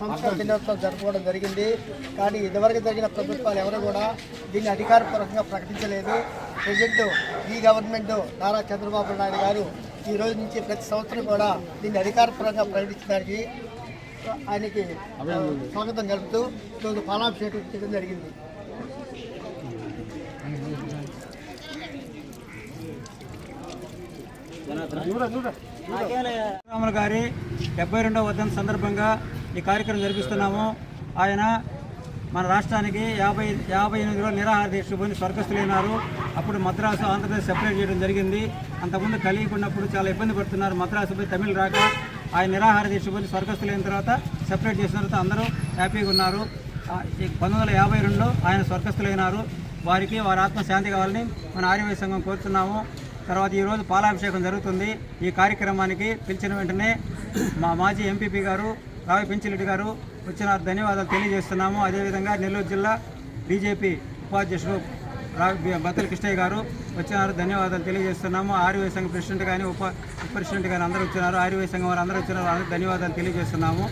సంవత్సర దినోత్సవం జరుపుకోవడం జరిగింది. కానీ ఇదివరకు జరిగిన ప్రభుత్వాలు ఎవరు కూడా దీన్ని అధికారపూర్వకంగా ప్రకటించలేదు. ప్రజెంట్ ఈ గవర్నమెంట్ నారా చంద్రబాబు నాయుడు గారు ఈ రోజు నుంచి ప్రతి సంవత్సరం కూడా దీన్ని అధికారపూర్వకంగా ప్రకటించడానికి ఆయనకి స్వాగతం జరుపుతూ ఈరోజు పాలాభిషేకం చేయడం జరిగింది. శ్రీరాములు గారి డెబ్బై రెండవ వర్ధంతి సందర్భంగా ఈ కార్యక్రమం జరిపిస్తున్నాము. ఆయన మన రాష్ట్రానికి యాభై యాభై ఎనిమిదిలో నిరాహార దీక్ష పోయిన స్వర్గస్థులైనారు అప్పుడు మద్రాసు ఆంధ్రప్రదేశ్ సెపరేట్ చేయడం జరిగింది. అంతకుముందు కలిగి ఉన్నప్పుడు చాలా ఇబ్బంది పడుతున్నారు. మద్రాసు పోయి తమిళ రాక ఆయన నిరాహార దీక్ష పోయి స్వర్గస్థులైన తర్వాత సెపరేట్ చేసిన తర్వాత అందరూ హ్యాపీగా ఉన్నారు. ఈ పంతొమ్మిది వందల యాభై రెండులో ఆయన స్వర్గస్థులైనారు వారికి వారి ఆత్మ శాంతి కావాలని మన ఆర్యవై సంఘం కోరుతున్నాము. తర్వాత ఈరోజు పాలాభిషేకం జరుగుతుంది. ఈ కార్యక్రమానికి పిలిచిన వెంటనే మా మాజీ ఎంపీపీ గారు రావి పెంచిరెడ్డి గారు వచ్చిన ధన్యవాదాలు తెలియజేస్తున్నాము. అదేవిధంగా నెల్లూరు జిల్లా బీజేపీ ఉపాధ్యక్షుడు రావి బత్తల కృష్ణయ్య గారు వచ్చినారు. ధన్యవాదాలు తెలియజేస్తున్నాము. ఆర్యవై సంఘం ప్రెసిడెంట్ కానీ ఉప ప్రెసిడెంట్ కానీ అందరూ వచ్చినారు. ఆర్యవై సంఘం వారు అందరూ వచ్చినారు. అందరికీ ధన్యవాదాలు తెలియజేస్తున్నాము.